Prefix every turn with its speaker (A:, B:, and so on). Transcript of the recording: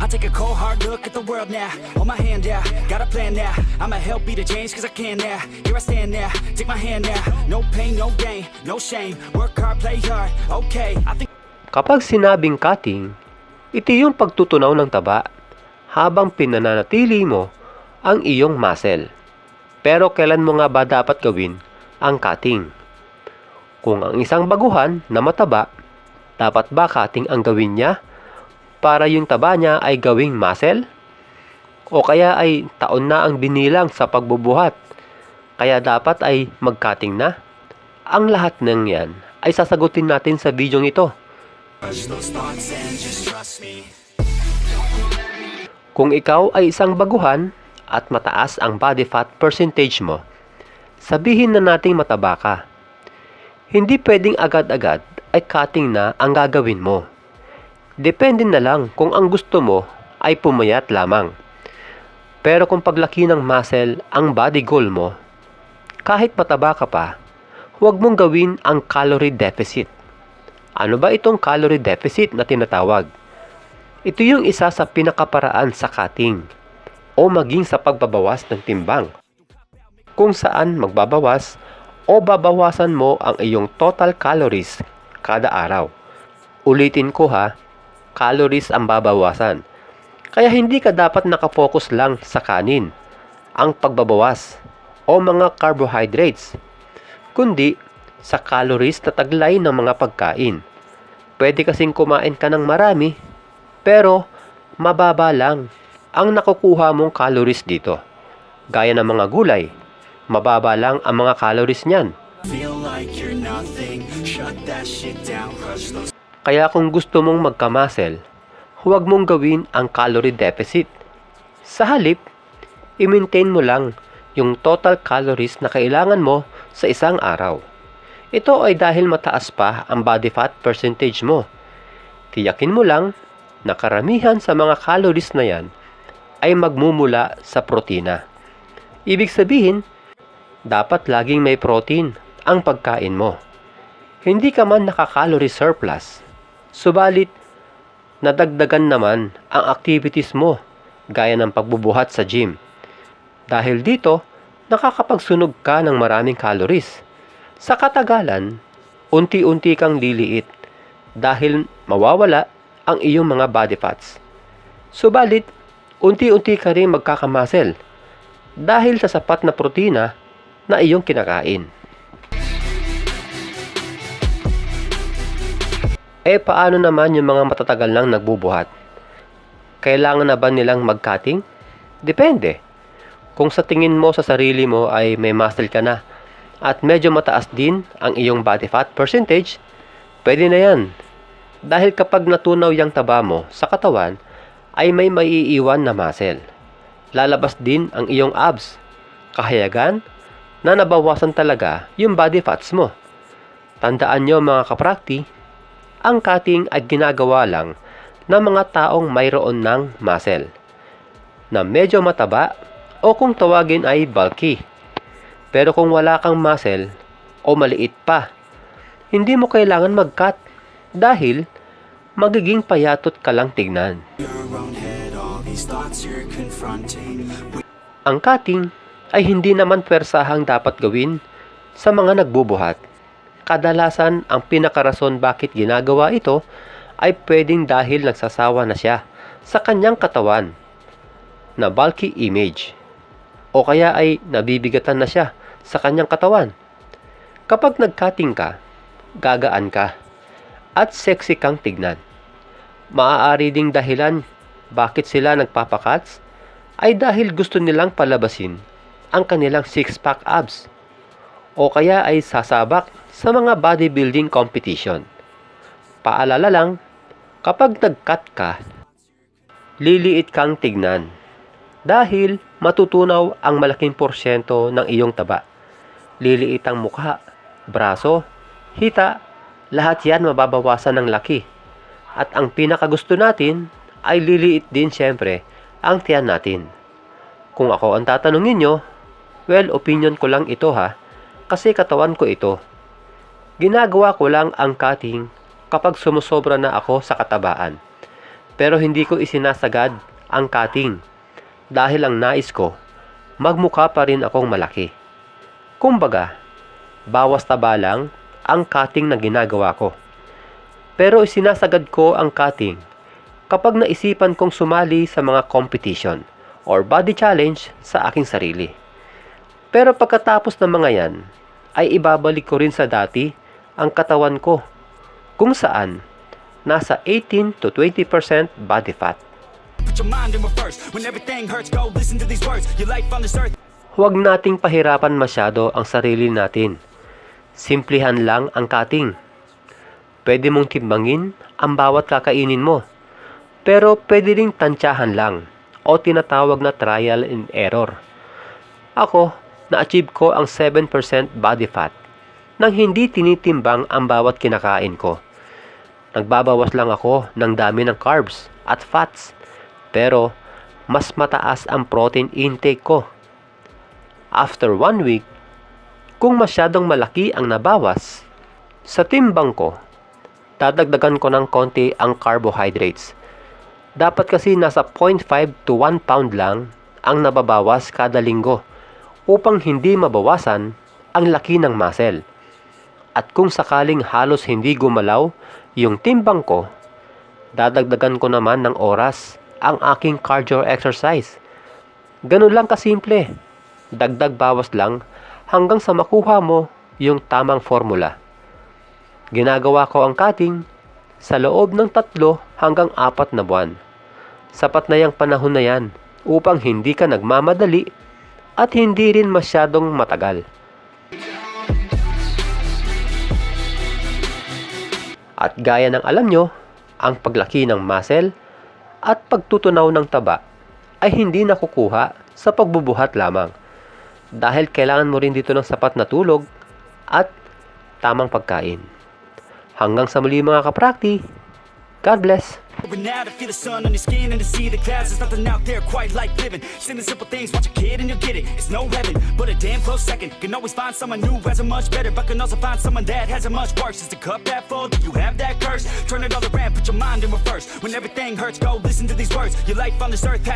A: I take a cold hard look at the world now. Hold my hand out, got a plan now. I'ma help be the change cause I can now. Here I stand now, take my hand now. No pain, no gain, no shame. Work hard, play hard, okay. I think.
B: Kapag sinabing cutting, ito yung pagtutunaw ng taba habang pinananatili mo ang iyong muscle. Pero kailan mo nga ba dapat gawin ang cutting? Kung ang isang baguhan na mataba, dapat ba cutting ang gawin niya para yung taba niya ay gawing muscle? O kaya ay taon na ang binilang sa pagbubuhat, kaya dapat ay mag-cutting na? Ang lahat ng yan ay sasagutin natin sa video ito. Kung ikaw ay isang baguhan at mataas ang body fat percentage mo, sabihin na nating mataba ka. Hindi pwedeng agad-agad ay cutting na ang gagawin mo. Depende na lang kung ang gusto mo ay pumayat lamang. Pero kung paglaki ng muscle ang body goal mo, kahit mataba ka pa, huwag mong gawin ang calorie deficit. Ano ba itong calorie deficit na tinatawag? Ito yung isa sa pinakaparaan sa cutting o maging sa pagbabawas ng timbang. Kung saan magbabawas o babawasan mo ang iyong total calories kada araw. Ulitin ko ha, calories ang babawasan. Kaya hindi ka dapat nakafocus lang sa kanin, ang pagbabawas o mga carbohydrates, kundi sa calories na taglay ng mga pagkain. Pwede kasing kumain ka ng marami, pero mababa lang ang nakukuha mong calories dito. Gaya ng mga gulay, mababa lang ang mga calories niyan.
A: Feel like you're nothing. Shut that shit down. Crush those.
B: Kaya kung gusto mong magkamasel, huwag mong gawin ang calorie deficit. Sa halip, i-maintain mo lang yung total calories na kailangan mo sa isang araw. Ito ay dahil mataas pa ang body fat percentage mo. Tiyakin mo lang na karamihan sa mga calories na yan ay magmumula sa protina. Ibig sabihin, dapat laging may protein ang pagkain mo. Hindi ka man nakaka-calorie surplus, subalit nadagdagan naman ang activities mo gaya ng pagbubuhat sa gym. Dahil dito, nakakapagsunog ka ng maraming calories. Sa katagalan, unti-unti kang liliit dahil mawawala ang iyong mga body fats. Subalit, unti-unti ka rin magkakamasel dahil sa sapat na protina na iyong kinakain. Eh paano naman yung mga matatagal lang nagbubuhat? Kailangan na ba nilang mag-cutting? Depende. Kung sa tingin mo sa sarili mo ay may muscle ka na at medyo mataas din ang iyong body fat percentage, pwede na yan. Dahil kapag natunaw yung taba mo sa katawan, ay may maiiwan na muscle. Lalabas din ang iyong abs. Kahayagan na nabawasan talaga yung body fats mo. Tandaan nyo mga kaprakti, ang cutting ay ginagawa lang ng mga taong mayroon ng muscle na medyo mataba o kung tawagin ay bulky. Pero kung wala kang muscle o maliit pa, hindi mo kailangan mag-cut dahil magiging payatot ka lang tignan. Ang cutting ay hindi naman pwersahang dapat gawin sa mga nagbubuhat. Kadalasan ang pinakarason bakit ginagawa ito ay pwedeng dahil nagsasawa na siya sa kanyang katawan na bulky image o kaya ay nabibigatan na siya sa kanyang katawan. Kapag nag-cutting ka, gagaan ka at sexy kang tignan. Maaari ding dahilan bakit sila nagpapakats ay dahil gusto nilang palabasin ang kanilang six-pack abs o kaya ay sasabak sa mga bodybuilding competition. Paalala lang, kapag nag-cut ka, liliit kang tignan dahil matutunaw ang malaking porsyento ng iyong taba. Liliit ang mukha, braso, hita, lahat yan mababawasan ng laki. At ang pinakagusto natin ay liliit din syempre ang tiyan natin. Kung ako ang tatanungin nyo, well, opinion ko lang ito ha, kasi katawan ko ito. Ginagawa ko lang ang cutting kapag sumusobra na ako sa katabaan. Pero hindi ko isinasagad ang cutting dahil ang nais ko, magmukha pa rin akong malaki. Kumbaga, bawas taba lang ang cutting na ginagawa ko. Pero isinasagad ko ang cutting kapag naisipan kong sumali sa mga competition or body challenge sa aking sarili. Pero pagkatapos ng mga yan, ay ibabalik ko rin sa dati ang katawan ko kung saan nasa 18 to 20% body fat. Huwag nating pahirapan masyado ang sarili natin. Simplihan lang ang cutting. Pwede mong timbangin ang bawat kakainin mo. Pero pwede ring tansyahan lang o tinatawag na trial and error. Ako, na-achieve ko ang 7% body fat nang hindi tinitimbang ang bawat kinakain ko. Nagbabawas lang ako ng dami ng carbs at fats pero mas mataas ang protein intake ko. After one week, kung masyadong malaki ang nabawas, sa timbang ko, dadagdagan ko ng konti ang carbohydrates. Dapat kasi nasa 0.5 to 1 pound lang ang nababawas kada linggo upang hindi mabawasan ang laki ng muscle. At kung sakaling halos hindi gumalaw yung timbang ko, dadagdagan ko naman ng oras ang aking cardio exercise. Ganun lang kasimple. Dagdag bawas lang hanggang sa makuha mo yung tamang formula. Ginagawa ko ang cutting sa loob ng tatlo hanggang apat na buwan. Sapat na yung panahon na yan upang hindi ka nagmamadali at hindi rin masyadong matagal. At gaya ng alam nyo, ang paglaki ng muscle at pagtutunaw ng taba ay hindi nakukuha sa pagbubuhat lamang dahil kailangan mo rin dito ng sapat na tulog at tamang pagkain. Hanggang sa muli mga kaprakti, God bless!
A: Over now to feel the sun on your skin and to see the clouds. There's nothing out there quite like living. Simple, simple things, watch a kid and you'll get it. It's no heaven, but a damn close second. Can always find someone new has it much better, but can also find someone that has it much worse. Is the cup that full? Do you have that curse? Turn it all around, put your mind in reverse. When everything hurts, go listen to these words. Your life on this earth has